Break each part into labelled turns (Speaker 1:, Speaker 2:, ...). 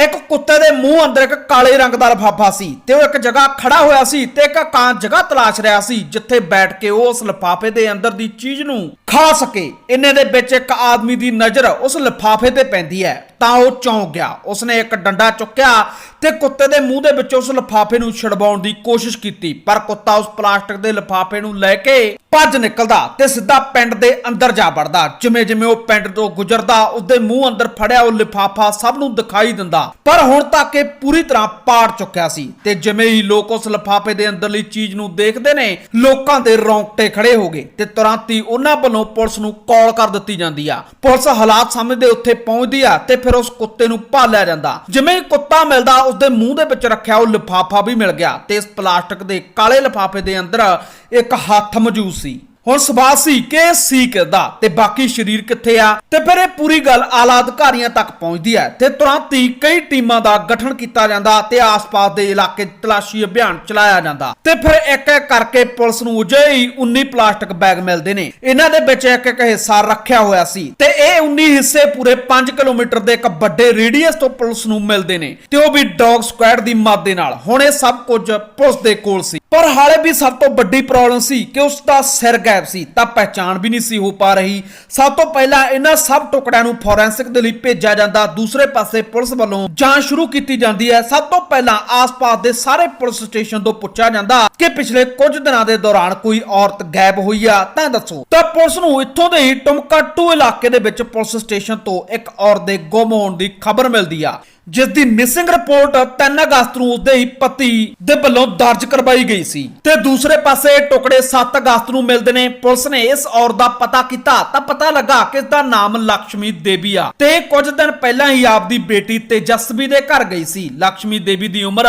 Speaker 1: ਇੱਕ ਕੁੱਤੇ ਦੇ ਮੂੰਹ ਅੰਦਰ ਇੱਕ ਕਾਲੇ ਰੰਗ ਦਾ ਲਿਫਾਫਾ ਸੀ ਤੇ ਉਹ ਇੱਕ ਜਗ੍ਹਾ ਖੜਾ ਹੋਇਆ ਸੀ ਤੇ ਇੱਕ ਕਾਂ ਜਗ੍ਹਾ ਤਲਾਸ਼ ਰਿਹਾ ਸੀ, ਜਿੱਥੇ ਬੈਠ ਕੇ ਉਹ ਉਸ ਲਿਫਾਫੇ ਦੇ ਅੰਦਰ ਦੀ ਚੀਜ਼ ਨੂੰ ਖਾ ਸਕੇ। ਇੰਨੇ ਦੇ ਵਿੱਚ ਇੱਕ ਆਦਮੀ ਦੀ ਨਜ਼ਰ ਉਸ ਲਿਫਾਫੇ ਤੇ ਪੈਂਦੀ ਹੈ। ਤਾਂ ਉਹ ਚੌਂਕ ਗਿਆ। ਉਸਨੇ ਇੱਕ ਡੰਡਾ ਚੁੱਕਿਆ ਤੇ ਕੁੱਤੇ ਦੇ ਮੂੰਹ ਦੇ ਵਿੱਚ ਉਸ ਲਿਫਾਫੇ ਨੂੰ ਛਡਵਾਉਣ ਦੀ ਕੋਸ਼ਿਸ਼ ਕੀਤੀ, ਪਰ ਕੁੱਤਾ ਉਸ ਪਲਾਸਟਿਕ ਦੇ ਲਿਫਾਫੇ ਨੂੰ ਲੈ ਕੇ ਭੱਜ ਨਿਕਲਦਾ ਤੇ ਸਿੱਧਾ ਪਿੰਡ ਦੇ ਅੰਦਰ ਜਾ ਵੜਦਾ। ਜਿਵੇਂ ਜਿਵੇਂ ਉਹ ਪਿੰਡ ਤੋਂ ਗੁਜ਼ਰਦਾ, ਉਸਦੇ ਮੂੰਹ ਅੰਦਰ ਫੜਿਆ ਉਹ ਲਿਫਾਫਾ ਸਭ ਨੂੰ ਦਿਖਾਈ ਦਿੰਦਾ। ਪਰ ਹੁਣ ਤੱਕ ਇਹ ਪੂਰੀ ਤਰ੍ਹਾਂ ਪਾੜ ਚੁੱਕਿਆ ਸੀ ਤੇ ਜਿਵੇਂ ਹੀ ਲੋਕ ਉਸ ਲਿਫਾਫੇ ਦੇ ਅੰਦਰਲੀ ਚੀਜ਼ ਨੂੰ ਦੇਖਦੇ ਨੇ, ਲੋਕਾਂ ਦੇ ਰੌਂਗਟੇ ਖੜੇ ਹੋ ਗਏ ਤੇ ਤੁਰੰਤ ਹੀ ਉਹਨਾਂ ਵੱਲੋਂ ਪੁਲਿਸ ਨੂੰ ਕਾਲ ਕਰ ਦਿੱਤੀ ਜਾਂਦੀ ਆ। ਪੁਲਿਸ ਹਾਲਾਤ ਸਮਝਦੇ ਉੱਥੇ ਪਹੁੰਚਦੀ ਆ ਤੇ ਫਿਰ ਉਸ ਕੁੱਤੇ ਨੂੰ ਭਾਲਿਆ ਜਾਂਦਾ। ਜਿਵੇਂ ਕੁੱਤਾ ਮਿਲਦਾ, ਉਸਦੇ ਮੂੰਹ ਦੇ ਵਿੱਚ ਰੱਖਿਆ ਉਹ ਲਿਫਾਫਾ ਵੀ ਮਿਲ ਗਿਆ ਤੇ ਇਸ ਪਲਾਸਟਿਕ ਦੇ ਕਾਲੇ ਲਿਫਾਫੇ ਦੇ ਅੰਦਰ ਇੱਕ ਹੱਥ ਮੌਜੂਦ ਸੀ। ਹੁਣ ਸਵਾਲ ਸੀ ਕਿ ਸੀ ਕਿੱਦਾਂ? ਤੇ ਬਾਕੀ ਸਰੀਰ ਕਿੱਥੇ ਆ? ਤੇ ਫਿਰ ਇਹ ਪੂਰੀ ਗੱਲ ਆਲਾ ਅਧਿਕਾਰੀਆਂ ਤੱਕ ਪਹੁੰਚਦੀ ਹੈ। ਤੇ ਤੁਰੰਤ ਹੀ ਕਈ ਟੀਮਾਂ ਦਾ ਗਠਨ ਕੀਤਾ ਜਾਂਦਾ ਤੇ ਆਸ-ਪਾਸ ਦੇ ਇਲਾਕੇ ਤਲਾਸ਼ੀ ਅਭਿਆਨ ਚਲਾਇਆ ਜਾਂਦਾ। ਤੇ ਫਿਰ ਇੱਕ ਇੱਕ ਕਰਕੇ ਪੁਲਿਸ ਨੂੰ ਉਜੇ ਹੀ 19 ਪਲਾਸਟਿਕ ਬੈਗ ਮਿਲਦੇ ਨੇ। ਇਹਨਾਂ ਦੇ ਵਿੱਚ ਇੱਕ ਇੱਕ ਹਿੱਸਾ ਰੱਖਿਆ ਹੋਇਆ ਸੀ। ਤੇ ਇਹ 19 ਹਿੱਸੇ ਪੂਰੇ 5 ਕਿਲੋਮੀਟਰ ਦੇ ਇੱਕ ਵੱਡੇ ਰੇਡੀਅਸ ਤੋਂ ਪੁਲਿਸ ਨੂੰ ਮਿਲਦੇ ਨੇ। ਤੇ ਉਹ ਵੀ ਡੌਗ ਸਕੁਐਡ ਦੀ ਮਦਦ ਦੇ ਨਾਲ। ਹੁਣ ਇਹ ਸਭ ਕੁਝ ਪੁਲਿਸ ਦੇ ਕੋਲ ਸੀ। ਪਰ ਹਾਲੇ ਵੀ ਸਭ ਤੋਂ ਵੱਡੀ ਪ੍ਰੋਬਲਮ ਸੀ ਕਿ ਉਸ ਦਾ ਸਿਰ ਗਾਇਬ ਸੀ, ਤਾਂ ਪਹਿਚਾਣ ਵੀ ਨਹੀਂ ਸੀ ਹੋ ਪਾ ਰਹੀ। ਸਭ ਤੋਂ ਪਹਿਲਾਂ ਇਹਨਾਂ ਸਭ ਟੁਕੜਿਆਂ ਨੂੰ ਫੋਰੈਂਸਿਕ ਦੇ ਲਈ ਭੇਜਿਆ ਜਾਂਦਾ, ਦੂਸਰੇ ਪਾਸੇ ਪੁਲਿਸ ਵੱਲੋਂ ਜਾਂਚ ਸ਼ੁਰੂ ਕੀਤੀ ਜਾਂਦੀ ਹੈ। ਸਭ ਤੋਂ ਪਹਿਲਾਂ ਆਸ-ਪਾਸ ਦੇ ਸਾਰੇ ਪੁਲਿਸ ਸਟੇਸ਼ਨ ਤੋਂ ਪੁੱਛਿਆ ਜਾਂਦਾ ਕਿ ਪਿਛਲੇ ਕੁਝ ਦਿਨਾਂ ਦੇ ਦੌਰਾਨ ਕੋਈ ਔਰਤ ਗਾਇਬ ਹੋਈ ਆ, ਤਾਂ ਦੱਸੋ। ਤਾਂ ਪੁਲਿਸ ਨੂੰ ਇੱਥੋਂ ਦੇ ਹੀ ਟੁਮਕਾਟੂ ਇਲਾਕੇ ਦੇ ਵਿੱਚ ਪੁਲਿਸ ਸਟੇਸ਼ਨ ਤੋਂ ਇੱਕ ਔਰਤ ਦੇ ਗੁੰਮ ਹੋਣ ਦੀ ਖਬਰ ਮਿਲਦੀ ਆ। ਜਿਸ ਦੀ ਮਿਸਿੰਗ ਰਿਪੋਰਟ 3 ਅਗਸਤ ਨੂੰ ਉਸਦੇ ਹੀ ਪਤੀ ਦੇ ਵੱਲੋਂ ਦਰਜ ਕਰਵਾਈ ਗਈ ਸੀ। ਤੇ ਦੂਸਰੇ ਪਾਸੇ ਟੁਕੜੇ 7 ਅਗਸਤ ਨੂੰ ਮਿਲਦੇ ਨੇ। ਪੁਲਿਸ ਨੇ ਇਸ ਔਰਤ ਦਾ ਪਤਾ ਕੀਤਾ ਤਾਂ ਪਤਾ ਲੱਗਾ ਕਿ ਇਸ ਦਾ ਨਾਮ ਲక్ష్ਮੀ ਦੇਵੀ ਆ। ਤੇ ਕੁਝ ਦਿਨ ਪਹਿਲਾਂ ਹੀ ਆਪਦੀ ਬੇਟੀ ਤੇਜਸਵੀ ਦੇ ਘਰ ਗਈ ਸੀ। ਲక్ష్ਮੀ ਦੇਵੀ ਦੀ ਉਮਰ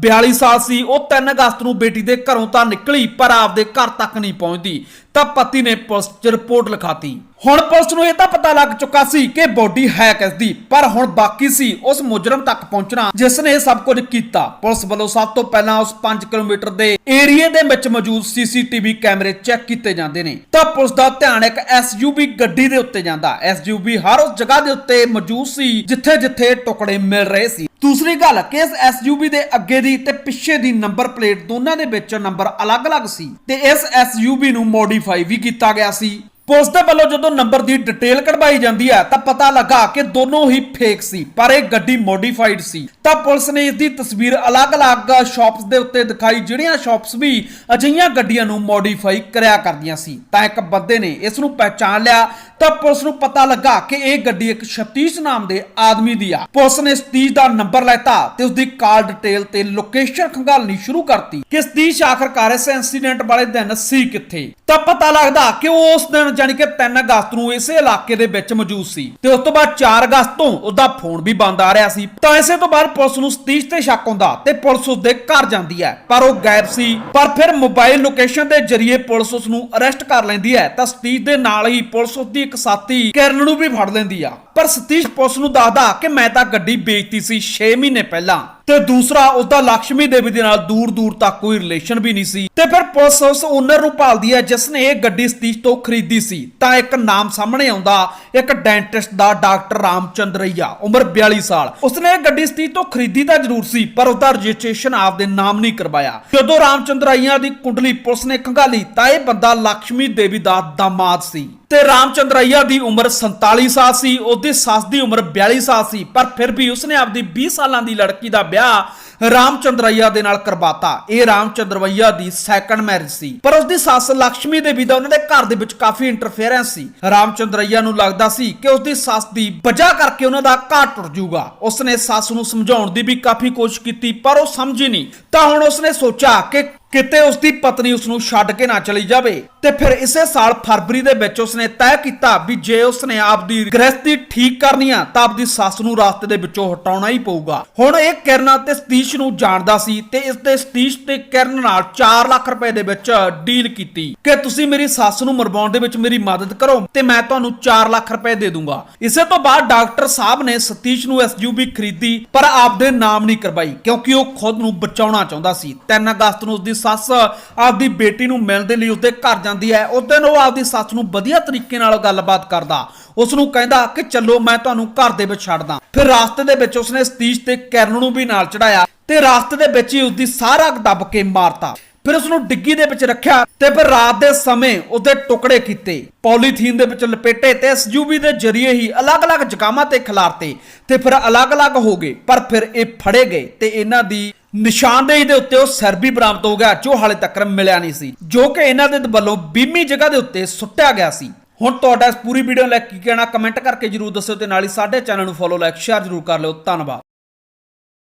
Speaker 1: 42 ਸਾਲ ਸੀ। ਉਹ 3 ਅਗਸਤ ਨੂੰ ਬੇਟੀ ਦੇ ਘਰੋਂ ਤਾਂ ਨਿਕਲੀ, ਪਰ ਆਪਦੇ ਘਰ ਤੱਕ ਨਹੀਂ ਪਹੁੰਚਦੀ। ਤਾਂ ਪਤੀ ਨੇ ਪੁਲਿਸ 'ਚ ਰਿਪੋਰਟ ਲਿਖਾਤੀ। ਹੁਣ ਪੁਲਿਸ ਨੂੰ ਇਹ ਤਾਂ ਪਤਾ ਲੱਗ ਚੁੱਕਾ ਸੀ ਕਿ ਬੋਡੀ ਹੈ ਕਿਸ ਦੀ ਪਰ ਹੁਣ ਬਾਕੀ ਸੀ, ਉਸ ਮੁਜਰਮ ਤੱਕ ਪਹੁੰਚਣਾ, ਜਿਸ ਨੇ ਇਹ ਸਭ ਕੁਝ ਕੀਤਾ। ਪੁਲਿਸ ਵੱਲੋਂ ਸਭ ਤੋਂ ਪਹਿਲਾਂ ਉਸ 5 ਕਿਲੋਮੀਟਰ ਦੇ ਏਰੀਏ ਦੇ ਵਿੱਚ ਮੌਜੂਦ ਸੀਸੀਟੀਵੀ ਕੈਮਰੇ ਚੈੱਕ ਕੀਤੇ ਜਾਂਦੇ ਨੇ। ਤਾਂ ਪੁਲਿਸ ਦਾ ਧਿਆਨ ਇੱਕ ਐਸਯੂਵੀ ਗੱਡੀ ਦੇ ਉੱਤੇ ਜਾਂਦਾ। ਐਸਯੂਵੀ ਹਰ ਉਸ ਜਗ੍ਹਾ ਦੇ ਉੱਤੇ ਮੌਜੂਦ ਸੀ ਜਿੱਥੇ ਜਿੱਥੇ ਟੁਕੜੇ ਮਿਲ ਰਹੇ ਸੀ। ਦੂਸਰੀ ਗੱਲ, ਕਿ ਇਸ ਐਸਯੂਵੀ ਦੇ ਅੱਗੇ ਦੀ ਤੇ ਪਿੱਛੇ ਦੀ ਨੰਬਰ ਪਲੇਟ ਦੋਨਾਂ ਦੇ ਵਿੱਚ ਨੰਬਰ ਅਲੱਗ-ਅਲੱਗ ਸੀ ਤੇ ਇਸ ਐਸਯੂਵੀ ਨੂੰ ਮੋਡੀਫਾਈ ਵੀ ਕੀਤਾ ਗਿਆ ਸੀ। ਪੁਲਿਸ ਦੇ ਵੱਲੋਂ ਜਦੋਂ ਨੰਬਰ ਦੀ ਡਿਟੇਲ ਕਢਵਾਈ ਜਾਂਦੀ ਹੈ, ਤਾਂ ਪਤਾ ਲੱਗਾ ਕਿ ਦੋਨੋਂ ਹੀ ਫੇਕ ਸੀ, ਪਰ ਇਹ ਗੱਡੀ ਮੋਡੀਫਾਈਡ ਸੀ। ਤਾਂ ਪੁਲਿਸ ਨੇ ਇਸ ਦੀ ਤਸਵੀਰ ਅਲੱਗ-ਅਲੱਗ ਸ਼ਾਪਸ ਦੇ ਉੱਤੇ ਦਿਖਾਈ, ਜਿਹੜੀਆਂ ਸ਼ਾਪਸ ਵੀ ਅਜਿਹੀਆਂ ਗੱਡੀਆਂ ਨੂੰ ਮੋਡੀਫਾਈ ਕਰਿਆ ਕਰਦੀਆਂ ਸੀ। ਤਾਂ ਇੱਕ ਬੰਦੇ ਨੇ ਇਸ ਨੂੰ ਪਹਿਚਾਨ ਲਿਆ ਤਾਂ ਪੁਲਿਸ ਨੂੰ ਪਤਾ ਲੱਗਾ ਕਿ ਇਹ ਗੱਡੀ ਇੱਕ ਸਤੀਸ਼ ਨਾਮ ਦੇ ਆਦਮੀ ਦੀ ਆ। ਪੁਲਿਸ ਨੇ ਸਤੀਸ਼ ਦਾ ਨੰਬਰ ਲੈਤਾ ਤੇ ਉਸ ਦੀ ਕਾਲ ਡਿਟੇਲ ਤੇ ਲੋਕੇਸ਼ਨ ਖੰਗਾਲਣੀ ਸ਼ੁਰੂ ਕਰਤੀ ਕਿ ਸਤੀਸ਼ ਆਖਰਕਾਰ ਇਸ ਇਨਸੀਡੈਂਟ ਵਾਲੇ ਦਿਨ ਸੀ ਕਿੱਥੇ। ਤਾਂ ਪਤਾ ਲੱਗਦਾ ਕਿ ਉਹ ਉਸ ਦਿਨ ਜਾਨੀ ਕਿ 3 ਅਗਸਤ ਨੂੰ ਇਸੇ ਇਲਾਕੇ ਦੇ ਵਿੱਚ ਮੌਜੂਦ ਸੀ। ਤੇ ਉਸ ਤੋਂ ਬਾਅਦ 4 ਅਗਸਤ ਤੋਂ ਉਹਦਾ ਫੋਨ ਵੀ ਬੰਦ ਆ ਰਿਹਾ ਸੀ। ਤਾਂ ਇਸੇ ਤੋਂ ਬਾਅਦ ਪੁਲਿਸ ਨੂੰ ਸਤੀਸ਼ ਤੇ ਸ਼ੱਕ ਹੁੰਦਾ ਤੇ ਪੁਲਿਸ ਉਸ ਦੇ ਘਰ ਜਾਂਦੀ ਹੈ। ਪਰ ਉਹ ਗਾਇਬ ਸੀ। ਪਰ ਫਿਰ ਮੋਬਾਈਲ ਲੋਕੇਸ਼ਨ ਦੇ ਜ਼ਰੀਏ ਪੁਲਿਸ ਉਸ ਨੂੰ ਅਰੈਸਟ ਕਰ ਲੈਂਦੀ ਹੈ। ਤਾਂ ਸਤੀਸ਼ ਦੇ ਨਾਲ ਹੀ ਪੁਲਿਸ ਉਸ ਦੀ ਇੱਕ ਸਾਥੀ ਕਿਰਨ ਨੂੰ ਵੀ ਫੜ ਲੈਂਦੀ ਆ। ਪਰ ਸਤੀਸ਼ ਪੁਲਿਸ ਨੂੰ ਦੱਸਦਾ ਕਿ ਮੈਂ ਤਾਂ ਗੱਡੀ ਵੇਚਤੀ ਸੀ 6 ਮਹੀਨੇ ਪਹਿਲਾਂ। ਤੇ ਦੂਸਰਾ, ਉਸਦਾ ਲక్ష్ਮੀ ਦੇਵੀ ਦੇ ਨਾਲ ਦੂਰ ਦੂਰ ਤੱਕ ਕੋਈ ਰਿਲੇਸ਼ਨ ਵੀ ਨਹੀਂ ਸੀ। ਤੇ ਫਿਰ ਪੁਲਿਸ ਉਸ ਓਨਰ ਨੂੰ ਭਾਲਦੀ ਹੈ ਜਿਸ ਨੇ ਇਹ ਗੱਡੀ ਸਤੀਸ਼ ਤੋਂ ਖਰੀਦੀ ਸੀ। ਤਾਂ ਇੱਕ ਨਾਮ ਸਾਹਮਣੇ ਆਉਂਦਾ, ਇੱਕ ਡੈਂਟਿਸਟ ਦਾ ਡਾਕਟਰ ਰਾਮਚੰਦਰਈਆ, ਉਮਰ 42 ਸਾਲ। ਉਸਨੇ ਇਹ ਗੱਡੀ ਸਤੀਸ਼ ਤੋਂ ਖਰੀਦੀ ਤਾਂ ਜ਼ਰੂਰ ਸੀ, ਪਰ ਉਸਦਾ ਰਜਿਸਟ੍ਰੇਸ਼ਨ ਆਪਦੇ ਨਾਮ ਨਹੀਂ ਕਰਵਾਇਆ। ਜਦੋਂ ਰਾਮਚੰਦਰਈਆ ਦੀ ਕੁੰਡਲੀ ਪੁਲਿਸ ਨੇ ਖੰਗਾਲੀ, ਤਾਂ ਇਹ ਬੰਦਾ ਲక్ష్ਮੀ ਦੇਵੀ ਦਾ ਦਾਮਾਦ ਸੀ। ਤੇ ਰਾਮਚੰਦਰਈਆ ਦੀ ਉਮਰ 47 ਸਾਲ ਸੀ, ਉਹਦੀ ਸੱਸ ਦੀ ਉਮਰ 42 ਸਾਲ ਸੀ, ਪਰ ਫਿਰ ਵੀ ਉਸਨੇ ਆਪਦੀ 20 ਸਾਲਾਂ ਦੀ ਲੜਕੀ ਦਾ ਵਿਆਹ ਰਾਮਚੰਦਰਈਆ ਦੇ ਨਾਲ ਕਰਵਾਤਾ। ਇਹ ਰਾਮਚੰਦਰਈਆ ਦੀ ਸੈਕੰਡ ਮੈਰਿਜ ਸੀ। ਪਰ ਉਸਦੀ ਸੱਸ ਲక్ష్ਮੀ ਦੇਵੀ ਦਾ ਉਹਨਾਂ ਦੇ ਘਰ ਦੇ ਵਿੱਚ ਕਾਫੀ ਇੰਟਰਫੇਰੈਂਸ ਸੀ। ਰਾਮਚੰਦਰਈਆ ਨੂੰ ਲੱਗਦਾ ਸੀ ਕਿ ਉਸਦੀ ਸੱਸ ਦੀ ਵਜ੍ਹਾ ਕਰਕੇ ਉਹਨਾਂ ਦਾ ਘਰ ਟੁੱਟ ਜਾਊਗਾ। ਉਸਨੇ ਸੱਸ ਨੂੰ ਸਮਝਾਉਣ ਦੀ ਵੀ ਕਾਫੀ ਕੋਸ਼ਿਸ਼ ਕੀਤੀ, ਪਰ ਉਹ ਸਮਝੀ ਨਹੀਂ। ਤਾਂ ਹੁਣ ਉਸਨੇ ਸੋਚਿਆ ਕਿ ਕਿਤੇ ਉਸਦੀ ਪਤਨੀ ਉਸ ਨੂੰ ਛੱਡ ਕੇ ਨਾ ਚਲੀ ਜਾਵੇ। ਤੇ ਫਿਰ ਇਸੇ ਸਾਲ ਫਰਵਰੀ ਦੇ ਵਿੱਚ ਉਸਨੇ ਤੈਅ ਕੀਤਾ ਵੀ ਜੇ ਉਸਨੇ ਆਪਦੀ ਗ੍ਰਸਤੀ ਠੀਕ ਕਰਨੀ ਆ, ਤਾਂ ਆਪਦੀ ਸੱਸ ਨੂੰ ਰਾਸਤੇ ਦੇ ਵਿੱਚੋਂ ਹਟਾਉਣਾ ਹੀ ਪਊਗਾ। ਹੁਣ ਇਹ ਕਿਰਨ ਤੇ ਸਤੀਸ਼ ਨੂੰ ਜਾਣਦਾ ਸੀ ਤੇ ਇਸ ਦੇ ਸਤੀਸ਼ ਤੇ ਕਿਰਨ ਨਾਲ 4 ਲੱਖ ਰੁਪਏ ਦੇ ਵਿੱਚ ਡੀਲ ਕੀਤੀ। ਕਿ ਤੁਸੀਂ ਮੇਰੀ ਸੱਸ ਨੂੰ ਮਰਵਾਉਣ ਦੇ ਵਿੱਚ ਮੇਰੀ ਮਦਦ ਕਰੋ ਤੇ ਮੈਂ ਤੁਹਾਨੂੰ 4 ਲੱਖ ਰੁਪਏ ਦੇ ਦੂੰਗਾ। ਇਸੇ ਤੋਂ ਬਾਅਦ ਡਾਕਟਰ ਸਾਹਿਬ ਨੇ ਸਤੀਸ਼ ਨੂੰ ਐਸਯੂਬੀ ਖਰੀਦੀ, ਪਰ ਆਪਦੇ ਨਾਮ ਨਹੀਂ ਕਰਵਾਈ, ਕਿਉਂਕਿ ਉਹ ਖੁਦ ਨੂੰ ਬਚਾਉਣਾ ਚਾਹੁੰਦਾ ਸੀ। 3 ਅਗਸਤ ਨੂੰ ਉਸਦੀ ਸੱਸ ਆਪਦੀ ਬੇਟੀ ਨੂੰ ਮਿਲਣ ਦੇ ਲਈ ਉਸਦੇ ਘਰ ਜਾਂਦੀ ਹੈ। ਉਸ ਦਿਨ ਉਹ ਆਪਦੀ ਸੱਸ ਨੂੰ ਵਧੀਆ ਤਰੀਕੇ ਨਾਲ ਗੱਲਬਾਤ ਕਰਦਾ। ਉਸ ਨੂੰ ਕਹਿੰਦਾ ਕਿ ਚੱਲੋ ਮੈਂ ਤੁਹਾਨੂੰ ਘਰ ਦੇ ਵਿੱਚ ਛੱਡਦਾ। ਫਿਰ ਰਾਸਤੇ ਦੇ ਵਿੱਚ ਉਸਨੇ ਸਤੀਸ਼ ਤੇ ਕਰਨ ਨੂੰ ਵੀ ਨਾਲ ਚੜਾਇਆ ਤੇ ਰਾਸਤੇ ਦੇ ਵਿੱਚ ਹੀ ਉਸਦੀ ਸਾਰਾ ਦੱਬ ਕੇ ਮਾਰਤਾ। ਫਿਰ ਉਸ ਨੂੰ ਡਿੱਗੀ ਦੇ ਵਿੱਚ ਰੱਖਿਆ ਤੇ ਫਿਰ ਰਾਤ ਦੇ ਸਮੇਂ ਉਸਦੇ ਟੁਕੜੇ ਕੀਤੇ। ਪੋਲੀਥੀਨ ਦੇ ਵਿੱਚ ਲਪੇਟੇ ਤੇ ਐਸਯੂਵੀ ਦੇ ਜ਼ਰੀਏ ਹੀ ਅਲੱਗ-ਅਲੱਗ ਜਗਾਵਾਂ ਤੇ ਖਿਲਾਰਤੇ ਤੇ ਫਿਰ ਅਲੱਗ-ਅਲੱਗ ਹੋ ਗਏ। ਪਰ ਫਿਰ ਇਹ ਫੜੇ ਗਏ ਤੇ ਇਹਨਾਂ ਦੀ ਨਿਸ਼ਾਨਦੇਹੀ ਦੇ ਉੱਤੇ ਉਹ ਸਰਬੀ ਬਰਾਮਦ ਹੋ ਗਿਆ, ਜੋ ਹਾਲੇ ਤੱਕ ਮਿਲਿਆ ਨਹੀਂ ਸੀ, ਜੋ ਕਿ ਇਹਨਾਂ ਦੇ ਵੱਲੋਂ ਬੀਮੀ ਜਗ੍ਹਾ ਦੇ ਉੱਤੇ ਸੁੱਟਿਆ ਗਿਆ ਸੀ। ਹੁਣ ਤੁਹਾਡਾ ਇਸ ਪੂਰੀ ਵੀਡੀਓ ਲੈ ਕੇ ਕੀ ਕਹਿਣਾ ਕਮੈਂਟ ਕਰਕੇ ਜਰੂਰ ਦੱਸਿਓ ਤੇ ਨਾਲ ਹੀ ਸਾਡੇ ਚੈਨਲ ਨੂੰ ਫੋਲੋ ਲਾਈਕ ਸ਼ੇਅਰ ਜਰੂਰ ਕਰ ਲਿਓ। ਧੰਨਵਾਦ।